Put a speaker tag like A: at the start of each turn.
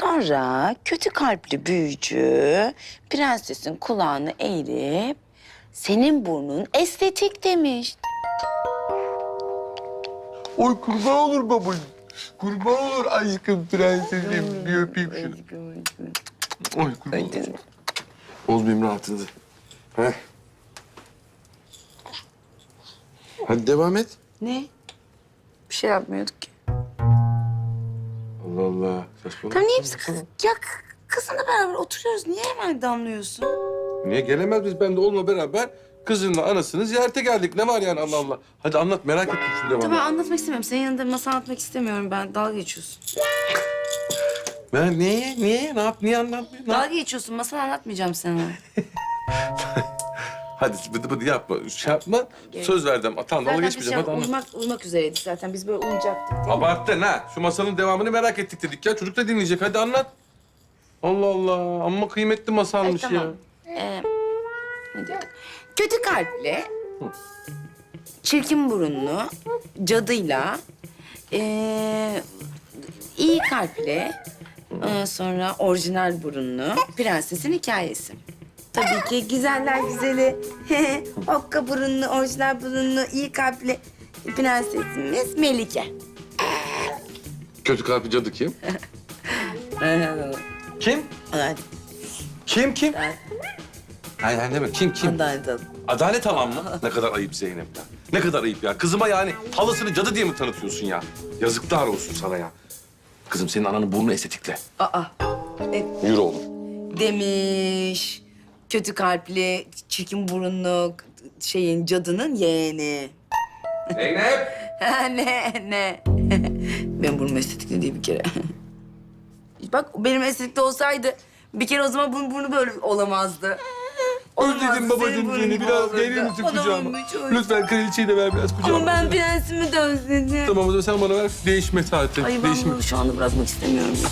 A: Sonra kötü kalpli büyücü prensesin kulağını eğirip senin burnun estetik demiş.
B: Oy kurban olur babacığım. Kurban olur aşkım prensesim. Bir öpeyim şunu. Oy kurban olur. Bozmayayım rahatınızı. Heh. Hadi devam et.
A: Ne? Bir şey yapmıyorduk ki.
B: Allah Allah. Saçmalama.
A: Tamam niye hepsi kız? Ya kızınla beraber oturuyoruz. Niye hemen damlıyorsun?
B: Niye gelemez biz? Ben de onunla beraber kızınla anasını ziyarete geldik. Ne var yani Allah Allah. Hadi anlat merak ettim şu devamını.
A: Tamam anlatmak istemiyorum. Senin yanında masal anlatmak istemiyorum ben. Dalga geçiyorsun.
B: Ben niye? Niye? Ne yap? Niye anlatmıyor? Ne yap-
A: Dalga geçiyorsun. Masal anlatmayacağım sana.
B: Hadi bıdı bıdı yapma. Şey yapma. Söz verdim. Tamam dalga
A: Zaten
B: geçmeyeceğim. Hadi anlat.
A: uyumak, uyumak üzereydik zaten. Biz böyle uyuyacaktık değil mi?
B: Abarttın ha. Şu masalın devamını merak ettik dedik ya. Çocuk da dinleyecek. Hadi anlat. Allah Allah. Amma kıymetli masalmış
A: Ay,
B: ya.
A: tamam. Ee, ne diyorduk? Kötü kalpli, çirkin burunlu, cadıyla, ee, iyi kalpli, ondan sonra orijinal burunlu prensesin hikayesi. Tabii ki güzeller güzeli, okka burunlu, orijinal burunlu, iyi kalpli prensesimiz Melike.
B: Kötü kalpli cadı kim? Kim? Kim kim? Hayır hayır deme. Kim kim?
A: hadi.
B: Adalet alan mı? Ne kadar ayıp Zeynep ya. Ne kadar ayıp ya. Kızıma yani halasını cadı diye mi tanıtıyorsun ya? Yazıklar olsun sana ya. Kızım senin ananın burnu estetikle.
A: Aa, e,
B: Yürü oğlum.
A: demiş. Kötü kalpli, çirkin burunlu şeyin cadının yeğeni.
B: Zeynep!
A: ne ne? ben burnum estetikli değil bir kere. Bak benim estetikli olsaydı bir kere o zaman bunun burnu böyle olamazdı.
B: Özledim
A: senin
B: babacığım
A: burnun
B: seni.
A: gibi
B: Biraz
A: olurdu.
B: gelir misin kucağıma? Lütfen kraliçeyi de ver biraz kucağıma.
A: Ama ben prensimi de özledim.
B: Tamam o zaman sen bana ver değişme saati.
A: Ay ben
B: Değişme.
A: bunu şu anda bırakmak istemiyorum hiç.